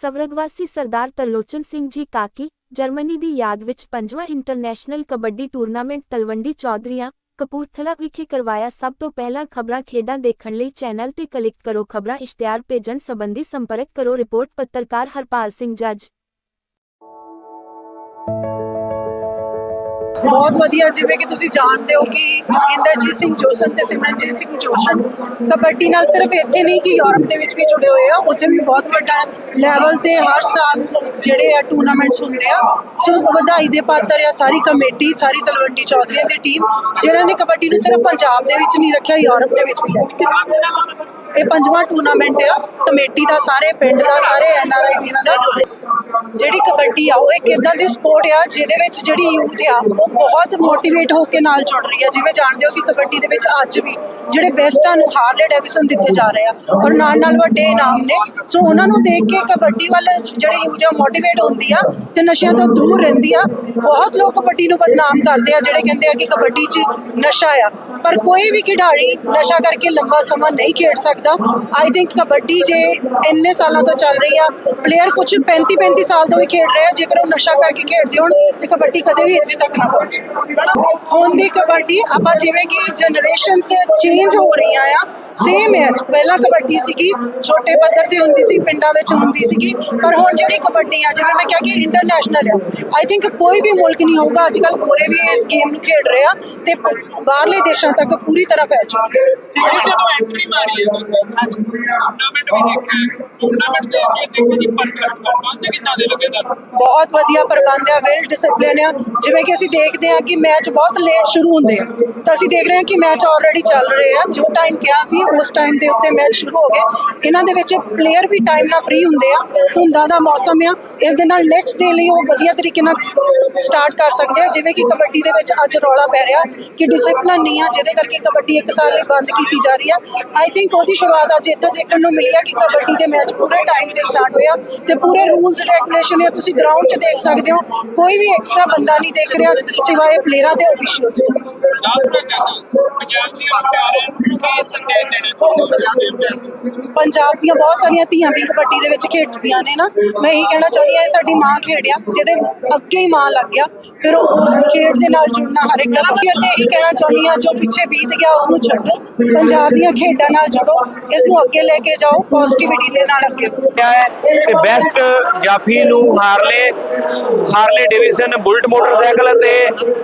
ਸਵਰਗਵਾਸੀ ਸਰਦਾਰ Tarlochan Singh ji ਕਾਕੀ, Germany ਦੀ ਯਾਦ ਵਿੱਚ ਪੰਜਵਾਂ ਇੰਟਰਨੈਸ਼ਨਲ ਕਬੱਡੀ ਟੂਰਨਾਮੈਂਟ ਤਲਵੰਡੀ ਚੌਧਰੀਆਂ ਕਪੂਰਥਲਾ ਵਿਖੇ ਕਰਵਾਇਆ ਸਭ ਤੋਂ ਪਹਿਲਾਂ ਖਬਰਾਂ ਖੇਡਾਂ ਦੇਖਣ ਲਈ ਚੈਨਲ ਤੇ ਕਲਿੱਕ ਕਰੋ ਖਬਰਾਂ ਇਸ਼ਤਿਹਾਰ ਭੇਜਣ ਸੰਬੰਧੀ ਸੰਪਰਕ ਕਰੋ ਰਿਪੋਰਟ ਪੱਤਰਕਾਰ ਹਰਪਾਲ ਸਿੰਘ ਜੱਜ। ਬਹੁਤ ਵਧੀਆ, ਜਿਵੇਂ ਕਿ ਤੁਸੀਂ ਜਾਣਦੇ ਹੋ ਕਿ ਇੰਦਰਜੀਤ ਸਿੰਘ ਜੋਸਨ ਤੇ ਸਿਮਰਨਜੀਤ ਸਿੰਘ ਜੋਸ਼ਨ ਕਬੱਡੀ ਨਾਲ ਸਿਰਫ ਇੱਥੇ ਨਹੀਂ ਕਿ ਯੂਰਪ ਦੇ ਵਿੱਚ ਵੀ ਜੁੜੇ ਹੋਏ ਆ, ਉੱਥੇ ਵੀ ਬਹੁਤ ਵੱਡਾ ਲੈਵਲ ਤੇ ਹਰ ਸਾਲ ਜਿਹੜੇ ਆ ਟੂਰਨਾਮੈਂਟਸ ਹੁੰਦੇ ਆ। ਸੋ ਵਧਾਈ ਦੇ ਪਾਤਰ ਆ ਸਾਰੀ ਕਮੇਟੀ, ਸਾਰੀ ਤਲਵੰਡੀ ਚੌਧਰੀਆਂ ਦੀ ਟੀਮ ਜਿਨ੍ਹਾਂ ਨੇ ਕਬੱਡੀ ਨੂੰ ਸਿਰਫ ਪੰਜਾਬ ਦੇ ਵਿੱਚ ਨਹੀਂ ਰੱਖਿਆ, ਯੂਰਪ ਦੇ ਵਿੱਚ ਵੀ ਲੈ ਕੇ ਇਹ ਪੰਜਵਾਂ ਟੂਰਨਾਮੈਂਟ ਆ, ਕਮੇਟੀ ਦਾ, ਸਾਰੇ ਪਿੰਡ ਦਾ, ਸਾਰੇ ਐਨਆਰਆਈ ਵੀਰਾਂ ਦਾ। ਜਿਹੜੀ ਕਬੱਡੀ ਆ, ਉਹ ਇੱਕ ਇਦਾਂ ਦੀ ਸਪੋਰਟ ਆ, ਜਿਹਦੇ ਵਿੱਚ ਜਿਹੜੀ ਯੂਥ ਆ, ਉਹ ਬਹੁਤ ਮੋਟੀਵੇਟ ਹੋ ਕੇ ਨਾਲ ਜੁੜ ਰਹੀ ਆ। ਜਿਵੇਂ ਜਾਣਦੇ ਹੋ ਕਿ ਕਬੱਡੀ ਦੇ ਵਿੱਚ ਅੱਜ ਵੀ ਜਿਹੜੇ ਬੈਸਟਾਂ ਨੂੰ ਹਾਰਲੇ ਡੇਵਿਸਨ ਦਿੱਤੇ ਜਾ ਰਹੇ ਆ ਔਰ ਨਾਲ ਨਾਲ ਵੱਡੇ ਇਨਾਮ ਨੇ। ਸੋ ਉਹਨਾਂ ਨੂੰ ਦੇਖ ਕੇ ਕਬੱਡੀ ਵੱਲ ਜਿਹੜੀ ਯੂਥ ਆ ਮੋਟੀਵੇਟ ਹੁੰਦੀ ਆ ਤੇ ਨਸ਼ਿਆਂ ਤੋਂ ਦੂਰ ਰਹਿੰਦੀ ਆ। ਬਹੁਤ ਲੋਕ ਕਬੱਡੀ ਨੂੰ ਬਦਨਾਮ ਕਰਦੇ ਆ, ਜਿਹੜੇ ਕਹਿੰਦੇ ਆ ਕਿ ਕਬੱਡੀ 'ਚ ਨਸ਼ਾ ਆ। ਪਰ ਕੋਈ ਵੀ ਖਿਡਾਰੀ ਨਸ਼ਾ ਕਰਕੇ ਲੰਬਾ ਸਮਾਂ ਨਹੀਂ ਖੇਡ ਸਕਦਾ। ਆਈ ਥਿੰਕ ਕਬੱਡੀ ਜੇ ਇੰਨੇ ਸਾਲਾਂ ਤੋਂ ਚੱਲ ਰਹੀ ਆ ਪਲੇਅਰ ਕੁਝ 35 35 ਸਾਲ ਤੋਂ ਹੀ ਖੇਡ ਰਹੇ ਆ ਜੇਕਰ ਉਹ ਨਸ਼ਾ ਕਰਕੇ ਖੇਡਦੇ ਹੋਣ ਤੇ ਕਬੱਡੀ ਕਦੇ ਵੀ ਇੱਥੇ ਤੱਕ ਨਾ ਪਹੁੰਚੇ। ਹੁਣ ਦੀ ਕਬੱਡੀ ਆਪਾਂ ਜਿਵੇਂ ਕਿ ਜਨਰੇਸ਼ਨਸ ਚੇਂਜ ਹੋ ਰਹੀਆਂ ਆ ਸੇਮ ਹੈ। ਪਹਿਲਾਂ ਕਬੱਡੀ ਸੀਗੀ ਛੋਟੇ ਪੱਧਰ ਤੇ ਹੁੰਦੀ ਸੀ ਪਿੰਡਾਂ ਵਿੱਚ ਹੁੰਦੀ ਸੀਗੀ ਪਰ ਹੁਣ ਜਿਹੜੀ ਕਬੱਡੀ ਆ ਜਿਵੇਂ ਮੈਂ ਕਿਹਾ ਕਿ ਇੰਟਰਨੈਸ਼ਨਲ ਆ ਆਈ ਥਿੰਕ ਕੋਈ ਵੀ ਮੁਲਕ ਨਹੀਂ ਹੋਊਗਾ ਅੱਜ ਕੱਲ ਗੋਰੇ ਵੀ ਇਸ ਗੇਮ ਨੂੰ ਖੇਡ ਰਹੇ ਆ ਤੇ ਬਾਹਰਲੇ ਦੇਸ਼ਾਂ ਤੱਕ ਪੂਰੀ ਤਰ੍ਹਾਂ ਫੈਲ ਚੁੱਕੀ ਹੈ। ਜਦੋਂ ਐਂਟਰੀ ਮਾਰੀ ਹੈ ਤੁਸੀਂ ਹਾਂਜੀ। ਟੂਰਨਾਮੈਂਟ ਵੀ ਦੇਖਿਆ ਟੂਰਨਾਮੈਂਟ ਦੇ ਅੱਗੇ ਦੇਖੋ ਜੀ ਪਰ ਪ੍ਰਬੰਧ ਕਿੱਦਾਂ ਦੇ ਲੱਗੇ ਤੁਹਾਨੂੰ? ਬਹੁਤ ਵਧੀਆ ਪ੍ਰਬੰਧ ਆ ਵੈਲ ਡਿਸਪਲਿਨ ਆ ਜਿਵੇਂ ਕਿ ਅਸੀਂ ਦੇਖਦੇ ਹਾਂ ਕਿ ਮੈਚ ਬਹੁਤ ਲੇਟ ਸ਼ੁਰੂ ਹੁੰਦੇ ਆ। ਤਾਂ ਅਸੀਂ ਦੇਖ ਰਹੇ ਹਾਂ ਕਿ ਮੈਚ ਆਲਰੇਡੀ ਚੱਲ ਰਹੇ ਆ। ਜੋ ਟਾਈਮ ਕਿਹਾ ਸੀ, ਉਸ ਟਾਈਮ ਦੇ ਉੱਤੇ ਮੈਚ ਸ਼ੁਰੂ ਹੋ ਗਏ। ਇਹਨਾਂ ਦੇ ਵਿੱਚ ਪਲੇਅਰ ਵੀ ਟਾਈਮ ਨਾਲ ਫ੍ਰੀ ਹੁੰਦੇ ਆ। ਧੁੰਦਾਂ ਦਾ ਮੌਸਮ ਆ। ਇਸ ਦੇ ਨਾਲ ਨੈਕਸਟ ਡੇ ਲਈ ਉਹ ਵਧੀਆ ਤਰੀਕੇ ਨਾਲ ਸਟਾਰਟ ਕਰ ਸਕਦੇ ਆ। ਜਿਵੇਂ ਕਿ ਕਬੱਡੀ ਦੇ ਵਿੱਚ ਅੱਜ ਰੌਲਾ ਪੈ ਰਿਹਾ ਕਿ ਡਿਸਪਲਿਨ ਨਹੀਂ ਆ, ਜਿਹਦੇ ਕਰਕੇ ਕਬੱਡੀ ਇੱਕ ਸਾਲ ਲਈ ਬੰਦ ਕੀਤੀ ਜਾ ਰਹੀ ਆ। ਆਈ ਥਿੰਕ ਉਹਦੀ ਸ਼ੁਰੂਆਤ ਅੱਜ ਇੱਥੇ ਦੇਖਣ ਨੂੰ ਮਿਲੀ ਆ ਕਿ ਕਬੱਡੀ ਦੇ ਮੈਚ ਪੂਰੇ ਟਾਈਮ ਤੇ ਸਟਾਰਟ ਹੋਇਆ ਤੇ ਪੂਰੇ ਰੂਲਸ ਰੈਗੂਲੇਸ਼ਨ ਆ। ਤੁਸੀਂ ਗਰਾਊਂਡ 'ਚ ਦੇਖ ਸਕਦੇ ਹੋ। ਕੋਈ ਵੀ ਐਕਸਟਰਾ ਬੰਦਾ ਨਹੀਂ ਦੇਖ ਰਿਹਾ ਸਿਵਾਏ ਪਲੇਅਰਾਂ ਤੇ ਅਫੀਸ਼ੀਅਲਸ ਦੱਸਣਾ ਚਾਹੁੰਦਾ ਪੰਜਾਬ ਦੀ ਪਟਿਆਲੇ ਨੂੰ ਕੀ ਸੰਦੇਸ਼ ਦੇਣਾ ਚਾਹੁੰਦੇ ਪੰਜਾਬ ਦੀਆਂ ਬਹੁਤ ਸਾਰੀਆਂ ਧੀਆਂ ਵੀ ਕਬੱਡੀ ਦੇ ਵਿੱਚ ਖੇਡਦੀਆਂ ਨੇ ਨਾ। ਮੈਂ ਇਹੀ ਕਹਿਣਾ ਚਾਹੁੰਦੀ ਹਾਂ ਇਹ ਸਾਡੀ ਮਾਂ ਖੇਡਿਆ ਜਿਹਦੇ ਅੱਗੇ ਹੀ ਮਾਂ ਲੱਗ ਗਿਆ। ਫਿਰ ਉਸ ਖੇਡ ਦੇ ਨਾਲ ਜੁੜਨਾ ਹਰ ਇੱਕ ਦਾ ਫਿਰ ਤੇ ਇਹੀ ਕਹਿਣਾ ਚਾਹੁੰਦੀ ਹਾਂ ਜੋ ਪਿੱਛੇ ਬੀਤ ਗਿਆ ਉਸ ਨੂੰ ਛੱਡੋ। ਪੰਜਾਬ ਦੀਆਂ ਖੇਡਾਂ ਨਾਲ ਜੁੜੋ ਇਸ ਨੂੰ ਅੱਗੇ ਲੈ ਕੇ ਜਾਓ ਪੋਜ਼ਿਟਿਵਿਟੀ ਦੇ ਨਾਲ ਅੱਗੇ ਵਧੋ। ਤੇ ਬੈਸਟ ਜਾਫੀ ਨੂੰ Harley Harley Davidson bullet motorcycle ਤੇ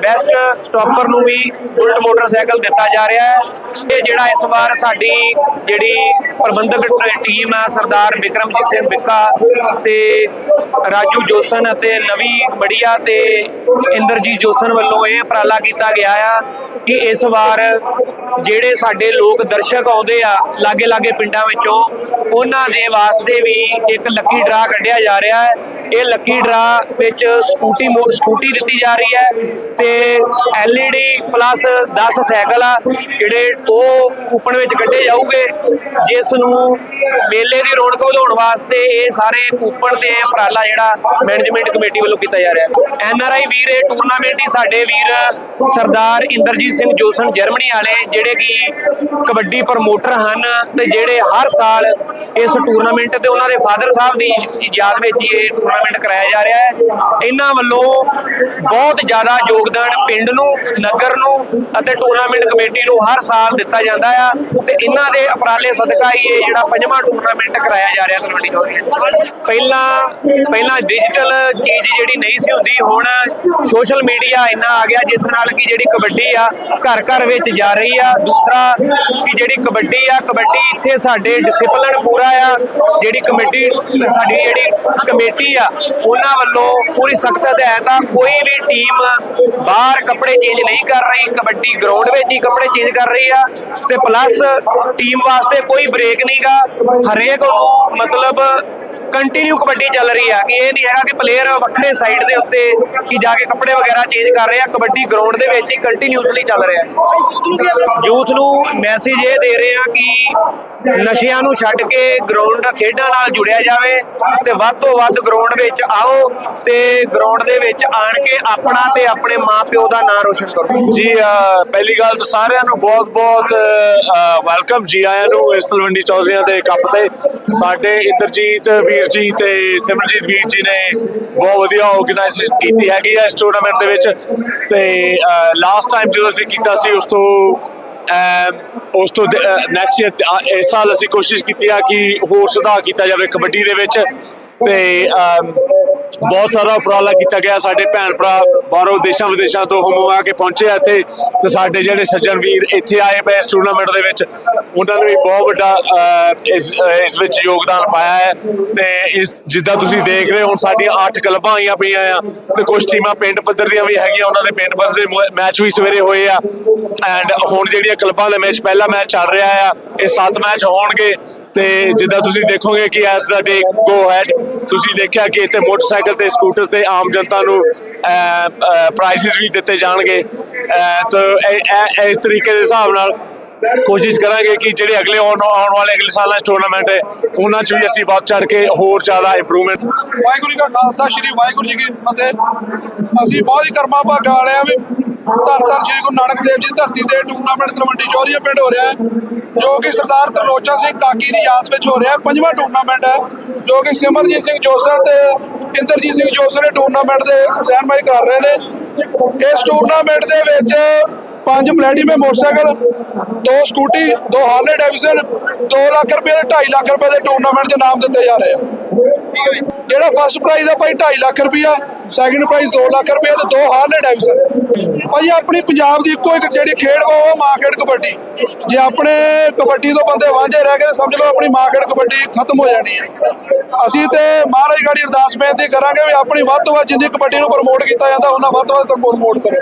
ਬੈਸਟ ਸਟਾਪਰ ਨੂੰ ਵੀ ਬੁਲਟ ਮੋਟਰਸਾਈਕਲ ਦਿੱਤਾ ਜਾ ਰਿਹਾ ਹੈ। ਇਹ ਜਿਹੜਾ ਇਸ ਵਾਰ ਸਾਡੀ ਜਿਹੜੀ ਪ੍ਰਬੰਧਕ ਟੀਮ ਆ, ਸਰਦਾਰ ਵਿਕਰਮਜੀਤ ਸਿੰਘ ਬਿੱਕਾ ਤੇ ਰਾਜੂ ਜੋਸਨ ਅਤੇ ਨਵੀ ਬੜੀਆ ਤੇ ਇੰਦਰਜੀਤ ਜੋਸਨ ਵੱਲੋਂ ਇਹ ਉਪਰਾਲਾ ਕੀਤਾ ਗਿਆ ਆ ਕਿ ਇਸ ਵਾਰ ਜਿਹੜੇ ਸਾਡੇ ਲੋਕ ਦਰਸ਼ਕ ਆਉਂਦੇ ਆ ਲਾਗੇ ਲਾਗੇ ਪਿੰਡਾਂ ਵਿੱਚੋਂ, ਉਹਨਾਂ ਦੇ ਵਾਸਤੇ ਵੀ ਇੱਕ ਲੱਕੀ ਡਰਾ ਕੱਢਿਆ ਜਾ ਰਿਹਾ ਹੈ। ਇਹ ਲੱਕੀ ਡਰਾ ਵਿੱਚ ਸਕੂਟੀ ਮੋ- ਸਕੂਟੀ ਦਿੱਤੀ ਜਾ ਰਹੀ ਹੈ ਤੇ LED ਪਲੱਸ 10 ਸਾਈਕਲ ਆ, ਜਿਹੜੇ ਉਹ ਕੂਪਨ ਵਿੱਚ ਕੱਢੇ ਜਾਊਗੇ, ਜਿਸ ਨੂੰ ਮੇਲੇ ਦੀ ਰੌਣਕ ਵਧਾਉਣ ਵਾਸਤੇ ਇਹ ਸਾਰੇ ਕੂਪਨ ਤੇ ਉਪਰਾਲਾ ਜਿਹੜਾ ਮੈਨੇਜਮੈਂਟ ਕਮੇਟੀ ਵੱਲੋਂ ਕੀਤਾ ਜਾ ਰਿਹਾ। ਹੈ ਐਨਆਰਆਈ ਵੀਰ, ਇਹ ਟੂਰਨਾਮੈਂਟ ਹੀ ਸਾਡੇ ਵੀਰ ਸਰਦਾਰ ਇੰਦਰਜੀਤ ਸਿੰਘ ਜੋਸਨ ਜਰਮਨੀ ਵਾਲੇ, ਜਿਹੜੇ ਕਿ ਕਬੱਡੀ ਪ੍ਰਮੋਟਰ ਹਨ ਤੇ ਜਿਹੜੇ ਹਰ ਸਾਲ ਇਸ ਟੂਰਨਾਮੈਂਟ ਤੇ ਉਹਨਾਂ ਦੇ ਫਾਦਰ ਸਾਹਿਬ ਦੀ ਯਾਦ ਵਿੱਚ ਹੀ ਇਹ ਟੂਰਨਾਮੈਂਟ ਕਰਾਇਆ ਜਾ ਰਿਹਾ ਹੈ। ਇਹਨਾਂ ਵੱਲੋਂ ਬਹੁਤ ਜ਼ਿਆਦਾ ਯੋਗਦਾਨ ਪਿੰਡ ਨੂੰ, ਨਗਰ ਨੂੰ ਅਤੇ ਟੂਰਨਾਮੈਂਟ ਕਮੇਟੀ ਨੂੰ ਹਰ ਸਾਲ ਦਿੱਤਾ ਜਾਂਦਾ ਆ। ਤੇ ਇਹਨਾਂ ਦੇ ਉਪਰਾਲੇ ਸਦਕਾ ਹੀ ਇਹ ਜਿਹੜਾ ਪੰਜਵਾਂ ਟੂਰਨਾਮੈਂਟ ਕਰਾਇਆ ਜਾ ਰਿਹਾ ਤਲਵੰਡੀ ਚੌਧਰੀ ਪਹਿਲਾਂ ਪਹਿਲਾਂ ਡਿਜੀਟਲ ਚੀਜ਼ ਜਿਹੜੀ ਨਹੀਂ ਸੀ ਹੁੰਦੀ, ਹੁਣ ਸੋਸ਼ਲ ਮੀਡੀਆ ਇੰਨਾ ਆ ਗਿਆ, ਜਿਸ ਨਾਲ ਕਿ ਜਿਹੜੀ ਕਬੱਡੀ ਆ ਘਰ ਘਰ ਵਿੱਚ ਜਾ ਰਹੀ ਆ। ਦੂਸਰਾ ਕਿ ਜਿਹੜੀ ਕਬੱਡੀ ਆ, ਕਬੱਡੀ ਇੱਥੇ ਸਾਡੇ ਡਿਸਪਲਿਨ ਪੂਰਾ ਆ। ਜਿਹੜੀ ਕਮੇਟੀ, ਸਾਡੀ ਜਿਹੜੀ ਕਮੇਟੀ ਆ ਉਹਨਾਂ ਵੱਲੋਂ ਪੂਰੀ ਸਖਤ ਹਦਾਇਤ ਆ ਕੋਈ ਵੀ ਟੀਮ ਬਾਹਰ ਕੱਪੜੇ ਚੇਂਜ ਨਹੀਂ ਕਰ ਰਹੀ, ਕਬੱਡੀ ਗਰਾਊਂਡ ਵਿੱਚ ਹੀ ਕੱਪੜੇ ਚੇਂਜ ਕਰ ਰਹੀ ਆ ਤੇ ਪਲੱਸ ਟੀਮ ਵਾਸਤੇ ਕੋਈ ਬ੍ਰੇਕ ਨਹੀਂਗਾ ਹਰੇਕ ਨੂੰ ਮਤਲਬ ਕੰਟੀਨਿਊ ਕਬੱਡੀ ਚੱਲ ਰਹੀ ਆ ਕਿ ਇਹ ਨਹੀਂ ਹੈਗਾ ਕਿ ਪਲੇਅਰ ਵੱਖਰੇ ਸਾਈਡ ਦੇ ਉੱਤੇ ਕਿ ਜਾ ਕੇ ਕੱਪੜੇ ਵਗੈਰਾ ਚੇਂਜ ਕਰ ਰਹੇ ਆ, ਕਬੱਡੀ ਗਰਾਊਂਡ ਦੇ ਵਿੱਚ ਹੀ ਕੰਟੀਨਿਊਸਲੀ ਚੱਲ ਰਿਹਾ ਹੈ। ਯੂਥ ਨੂੰ ਮੈਸੇਜ ਇਹ ਦੇ ਰਹੇ ਆ ਕਿ ਨਸ਼ਿਆਂ ਨੂੰ ਛੱਡ ਕੇ ਗਰਾਊਂਡ ਖੇਡਾਂ ਨਾਲ ਜੁੜਿਆ ਜਾਵੇ ਤੇ ਵੱਧ ਤੋਂ ਵੱਧ ਗਰਾਊਂਡ ਵਿੱਚ ਆਓ ਤੇ ਗਰਾਊਂਡ ਦੇ ਵਿੱਚ ਆਣ ਕੇ ਆਪਣਾ ਤੇ ਆਪਣੇ ਮਾਪਿਓ ਦਾ ਨਾਂ ਰੋਸ਼ਨ ਕਰੋ। ਜੀ ਪਹਿਲੀ ਗੱਲ ਤਾਂ ਸਾਰਿਆਂ ਨੂੰ ਬਹੁਤ-ਬਹੁਤ ਵੈਲਕਮ ਜੀ ਆਇਆਂ ਨੂੰ ਇਸ ਤਲਵੰਡੀ ਚੌਧਰੀਆਂ ਦੇ ਕੱਪ ਤੇ। ਸਾਡੇ ਇੰਦਰਜੀਤ ਵੀਰ ਜੀ ਤੇ ਸਿਮਰਜੀਤ ਵੀਰ ਜੀ ਨੇ ਬਹੁਤ ਵਧੀਆ ਆਰਗੇਨਾਈਜ਼ ਕੀਤੀ ਹੈਗੀ ਹੈ ਇਸ ਟੂਰਨਾਮੈਂਟ ਦੇ ਵਿੱਚ ਤੇ ਲਾਸਟ ਟਾਈਮ ਜਦੋਂ ਅਸੀਂ ਕੀਤਾ ਸੀ ਉਸ ਤੋਂ ਉਸ ਤੋਂ ਨੈਕਸਟ ਇਸ ਸਾਲ ਅਸੀਂ ਕੋਸ਼ਿਸ਼ ਕੀਤੀ ਆ ਕਿ ਹੋਰ ਸੁਧਾਰ ਕੀਤਾ ਜਾਵੇ ਕਬੱਡੀ ਦੇ ਵਿੱਚ ਤੇ ਬਹੁਤ ਸਾਰਾ ਉਪਰਾਲਾ ਕੀਤਾ ਗਿਆ। ਸਾਡੇ ਭੈਣ ਭਰਾ ਬਾਹਰੋਂ ਦੇਸ਼ਾਂ ਵਿਦੇਸ਼ਾਂ ਤੋਂ ਹਮੋ ਆ ਕੇ ਪਹੁੰਚੇ ਆ ਇੱਥੇ ਤੇ ਸਾਡੇ ਜਿਹੜੇ ਸੱਜਣ ਵੀਰ ਇੱਥੇ ਆਏ ਪਏ ਇਸ ਟੂਰਨਾਮੈਂਟ ਦੇ ਵਿੱਚ, ਉਹਨਾਂ ਨੇ ਵੀ ਬਹੁਤ ਵੱਡਾ ਇਸ ਇਸ ਵਿੱਚ ਯੋਗਦਾਨ ਪਾਇਆ ਹੈ ਤੇ ਇਸ, ਜਿੱਦਾਂ ਤੁਸੀਂ ਦੇਖ ਰਹੇ ਹੋ, ਹੁਣ ਸਾਡੀਆਂ 8 ਕਲੱਬਾਂ ਆਈਆਂ ਪਈਆਂ ਆ ਤੇ ਕੁਝ ਟੀਮਾਂ ਪਿੰਡ ਪੱਧਰ ਦੀਆਂ ਵੀ ਹੈਗੀਆਂ, ਉਹਨਾਂ ਦੇ ਪਿੰਡ ਪੱਧਰ ਦੇ ਮੈਚ ਵੀ ਸਵੇਰੇ ਹੋਏ ਆ ਐਂਡ ਹੁਣ ਜਿਹੜੀਆਂ ਕਲੱਬਾਂ ਦੇ ਮੈਚ, ਪਹਿਲਾ ਮੈਚ ਚੱਲ ਰਿਹਾ ਆ, ਇਹ 7 ਮੈਚ ਹੋਣਗੇ ਤੇ ਜਿੱਦਾਂ ਤੁਸੀਂ ਦੇਖੋਗੇ ਕਿ ਐਸ ਦਾ ਡੇ ਗੋ ਹੈਡ ਤੁਸੀਂ ਦੇਖਿਆ ਕਿ ਇੱਥੇ ਮੋਟਰਸਾਈਕਲ ਤੇ, ਸਕੂਟਰ ਤੇ ਆਮ ਜਨਤਾ ਨੂੰ ਪ੍ਰਾਈਸਿਸ ਵੀ ਦਿੱਤੇ ਜਾਣਗੇ। ਤਾਂ ਇਸ ਤਰੀਕੇ ਦੇ ਹਿਸਾਬ ਨਾਲ ਕੋਸ਼ਿਸ਼ ਕਰਾਂਗੇ ਕਿ ਜਿਹੜੇ ਅਗਲੇ ਆਉਣ ਵਾਲੇ ਅਗਲੇ ਸਾਲਾਂ 'ਚ ਟੂਰਨਾਮੈਂਟ ਹੈ ਉਹਨਾਂ 'ਚ ਵੀ ਅਸੀਂ ਵੱਧ ਚੜ ਕੇ ਹੋਰ ਜ਼ਿਆਦਾ ਇੰਪਰੂਵਮੈਂਟ ਵਾਹਿਗੁਰੂ ਜੀ ਕਾ ਖਾਲਸਾ, ਸ੍ਰੀ ਵਾਹਿਗੁਰੂ ਜੀ ਕੀ ਫਤਿਹ। ਅਸੀਂ ਬਹੁਤ ਹੀ ਕਰਮਾ ਭਾਗਾ ਵਾਲੇ ਆ ਵੀ ਧੰਨ ਧੰਨ ਸ੍ਰੀ ਗੁਰੂ ਨਾਨਕ ਦੇਵ ਜੀ ਧਰਤੀ ਤੇ ਟੂਰਨਾਮੈਂਟ ਤਲਵੰਡੀ ਚੌਰੀਆ ਪਿੰਡ ਹੋ ਰਿਹਾ ਹੈ। ਜੋ ਕਿ ਸਰਦਾਰ ਤਰਲੋਚਨ ਸਿੰਘ ਕਾਕੀ ਦੀ ਯਾਦ ਵਿੱਚ ਹੋ ਰਿਹਾ ਹੈ। ਪੰਜਵਾਂ ਟੂਰਨਾਮੈਂਟ ਹੈ, ਜੋ ਕਿ ਸਿਮਰਜੀਤ ਸਿੰਘ ਜੋਸਨ ਤੇ ਇੰਦਰਜੀਤ ਸਿੰਘ ਜੋਸਨ ਨੇ ਟੂਰਨਾਮੈਂਟ ਦੇ ਰਹਿਨਮਾਈ ਕਰ ਰਹੇ ਨੇ। ਇਸ ਟੂਰਨਾਮੈਂਟ ਦੇ ਵਿੱਚ ਪੰਜ ਪਲੈਟੀਨਮ ਮੋਟਰਸਾਈਕਲ, ਦੋ ਸਕੂਟੀ ਦੋ ਹਾਰਲੇ ਡੇਵਿਡਸਨ 2 ਲੱਖ ਰੁਪਏ ਦੇ 2.5 ਲੱਖ ਰੁਪਏ ਦੇ ਟੂਰਨਾਮੈਂਟ 'ਚ ਨਾਮ ਦਿੱਤੇ ਜਾ ਰਹੇ ਆ। ਜਿਹੜਾ ਫਸਟ ਪ੍ਰਾਈਜ਼ ਆ ਭਾਈ 2.5 ਲੱਖ ਰੁਪਇਆ। ਸੈਕਿੰਡ ਪ੍ਰਾਈਜ਼ 2 ਲੱਖ ਰੁਪਇਆ ਤੇ ਦੋ ਹਾਰਲੇ ਡੇਵਿਡਸਨ ਭਾਈ, ਆਪਣੀ ਪੰਜਾਬ ਦੀ ਇੱਕੋ ਇੱਕ ਜਿਹੜੀ ਖੇਡ ਉਹ ਮਾਂ ਖੇਡ ਕਬੱਡੀ। ਜੇ ਆਪਣੇ ਕਬੱਡੀ ਤੋਂ ਬੰਦੇ ਵਾਂਝੇ ਰਹਿ ਗਏ, ਸਮਝ ਲਓ ਆਪਣੀ ਮਾਂ ਖੇਡ ਕਬੱਡੀ ਖਤਮ ਹੋ ਜਾਣੀ ਹੈ ਅਸੀਂ ਤੇ ਮਹਾਰਾਜ ਗਾੜੀ ਅਰਦਾਸ ਬੇਨਤੀ ਕਰਾਂਗੇ ਵੀ ਆਪਣੀ ਵੱਧ ਤੋਂ ਵੱਧ ਜਿੰਨੀ ਕਬੱਡੀ ਨੂੰ ਪ੍ਰਮੋਟ ਕੀਤਾ ਜਾਂਦਾ, ਉਹਨਾਂ ਵੱਧ ਤੋਂ ਵੱਧ ਪ੍ਰਮੋਟ ਕਰੋ।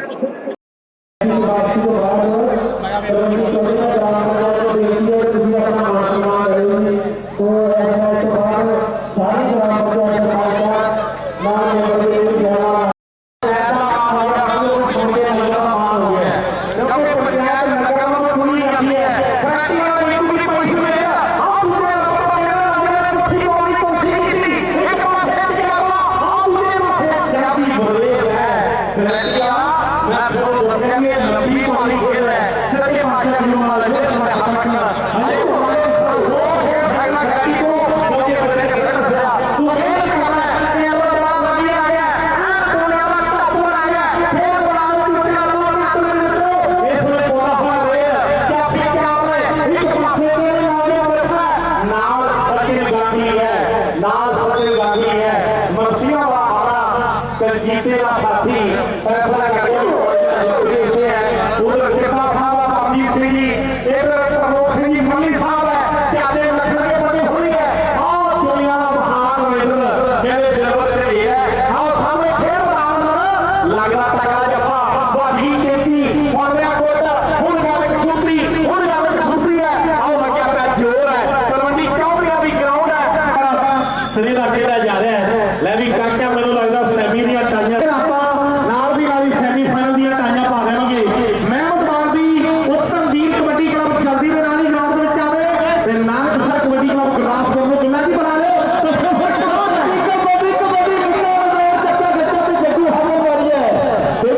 ਹੈ ਖੇਡਿਆ ਜਾ ਰਿਹਾ ਹੈ? ਲੈ ਵੀ ਕਾਕਾ ਮੈਨੂੰ ਲੱਗਦਾ ਸੈਮੀ ਦੀਆਂ ਟਾਈਆਂ। ਆਪਾਂ ਨਾਲ ਦੀ ਨਾਲ ਹੀ ਸੈਮੀ ਫਾਈਨਲ ਦੀਆਂ ਟਾਈਆਂ ਪਾ ਦੇਵਾਂਗੇ। ਮਹਿਮਦ ਬਾਗ ਦੀ ਉੱਤਮ ਵੀਰ ਕਬੱਡੀ ਕਲੱਬ ਜਲਦੀ ਦੇ ਨਾਲ ਹੀ ਗਰਾਊਂਡ ਦੇ ਵਿੱਚ ਆਵੇ ਤੇ ਨਾਨਕਸਰ ਕਬੱਡੀ ਕਲੱਬ ਗੁਰਦਾਸਪੁਰ ਨੂੰ ਕਿੰਨਾ ਜੀ ਬਣਾ ਲਿਓ ਤੇ ਸਫਰ ਕਬੱਡੀ ਕਬੱਡੀ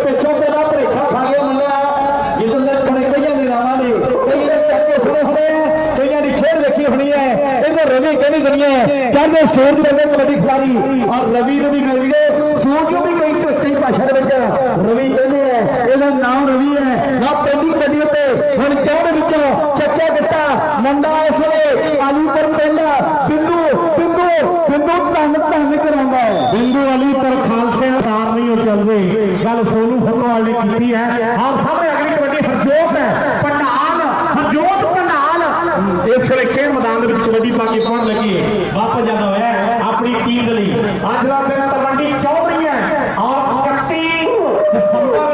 ਪਿੱਛੋਂ ਤੇਰਾ ਭਰੇਖਾ ਖਾ ਕੇ ਮੁੰਡਿਆ ਕਈਆਂ ਨੇ ਕਈ ਚੱਕੇ ਸੁਣੇ ਹੋਣੇ ਆ। ਹੋਣੀ ਹੈ। ਇਹਦੇ ਰਵੀ ਕਹਿੰਦੀ ਦੁਨੀਆ ਕਹਿੰਦੇ ਸੂਰਜ ਵਰਗੇ ਕਬੱਡੀ ਖਿਡਾਰੀ ਔਰ ਰਵੀ ਨੂੰ ਵੀ ਮਿਲਦੇ ਸੂਰਜ ਨੂੰ ਵੀ ਕਈ ਕਈ ਭਾਸ਼ਾ ਦੇ ਵਿੱਚ ਰਵੀ ਕਹਿੰਦੇ ਆ ਇਹਦਾ ਨਾਮ ਰਵੀ ਹੈ। ਨਾ ਪੈਂਦੀ ਕਬੱਡੀ ਉੱਤੇ, ਹੁਣ ਚੌੜ ਵਿੱਚੋਂ ਚੱਚਾ ਗੱਟਾ ਮੁੰਡਾ ਉਸ ਵੇਲੇ ਆਲੂ ਪਹਿਲਾ, ਬਿੰਦੂ ਬਿੰਦੂ ਬਿੰਦੂ ਧੰਨ ਧੰਨ ਕਰਾਉਂਦਾ ਹੈ। ਬਿੰਦੂ ਅਲੀ ਪਰ ਖਾਲਸੇ ਸਾਰ ਨਹੀਂ ਉਹ ਚੱਲਦੇ ਗੱਲ ਸੋਨੂ ਫੱਤੋਵਾਲ ਨੇ ਕੀਤੀ ਹੈ। ਔਰ ਸਾਹਮਣੇ ਅਗਲੀ ਕਬੱਡੀ ਹਰਜੋਤ ਹੈ। ਇਸ ਵੇਲੇ ਖੇਡ ਮੈਦਾਨ ਦੇ ਵਿੱਚ ਕਬੱਡੀ ਪਾ ਕੇ ਪਹੁੰਚ ਲੱਗੀ ਹੈ। ਵਾਪਸ ਜਾਂਦਾ ਹੋਇਆ ਆਪਣੀ ਟੀਮ ਦੇ ਲਈ। ਅੱਜ ਦਾ ਦਿਨ ਤਲਵੰਡੀ ਚੌਧਰੀ ਹੈ ਔਰ 31 ਦਸੰਬਰ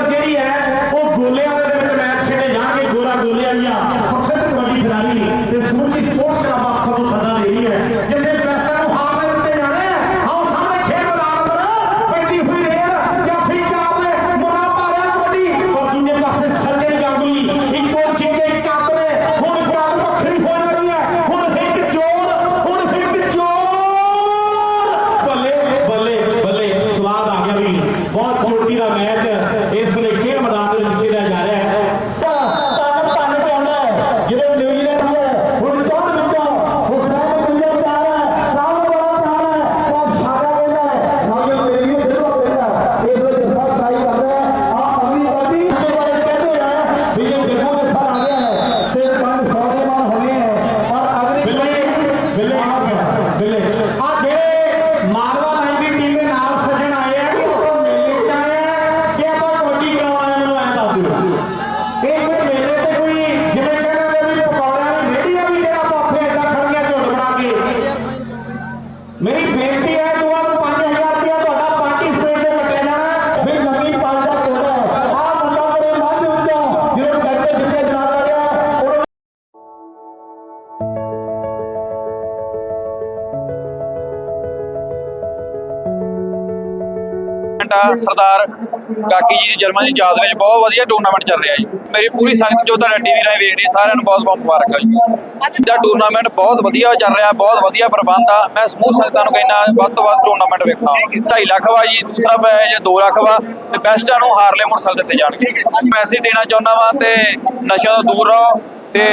ਟੂਰਨਾਮੈਂਟ ਆ ਸਰਦਾਰ ਕਾਕੀ ਜੀ ਦੀ ਜਰਮਨ ਦੀ ਯਾਦ ਵਿੱਚ ਬਹੁਤ ਵਧੀਆ ਟੂਰਨਾਮੈਂਟ ਚੱਲ ਰਿਹਾ ਜੀ। ਮੇਰੀ ਪੂਰੀ ਸੰਗਤ ਜੋ ਤੁਹਾਡਾ ਟੀਵੀ ਰਾਹੀਂ ਵੇਖ ਰਹੀ ਸਾਰਿਆਂ ਨੂੰ ਬਹੁਤ ਬਹੁਤ ਮੁਬਾਰਕ ਜੀ। ਦਾ ਟੂਰਨਾਮੈਂਟ ਬਹੁਤ ਵਧੀਆ ਚੱਲ ਰਿਹਾ, ਬਹੁਤ ਵਧੀਆ ਪ੍ਰਬੰਧ ਆ। ਮੈਂ ਸਮੂਹ ਸੰਗਤਾਂ ਨੂੰ ਕਹਿੰਦਾ, ਵੱਧ ਤੋਂ ਵੱਧ ਟੂਰਨਾਮੈਂਟ ਵੇਖਣਾ। 2.5 ਲੱਖ ਵਾ ਜੀ, ਦੂਸਰਾ ਮੈਚ 2 ਲੱਖ ਵਾ, ਤੇ ਬੈਸਟਾਂ ਨੂੰ ਹਾਰਲੇ ਮੋਟਰਸਾਈਕਲ ਦਿੱਤੇ ਜਾਣਗੇ। ਮੈਸੇਜ ਦੇਣਾ ਚਾਹੁੰਦਾ ਵਾਂ ਤੇ ਨਸ਼ਿਆਂ ਤੋਂ ਦੂਰ ਰਹੋ ਤੇ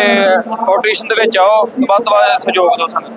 ਕੰਪੀਟੀਸ਼ਨ ਦੇ ਵਿੱਚ ਆਓ ਵੱਧ ਤੋਂ ਵੱਧ ਸਹਿਯੋਗ ਦਿਓ ਸਾਨੂੰ।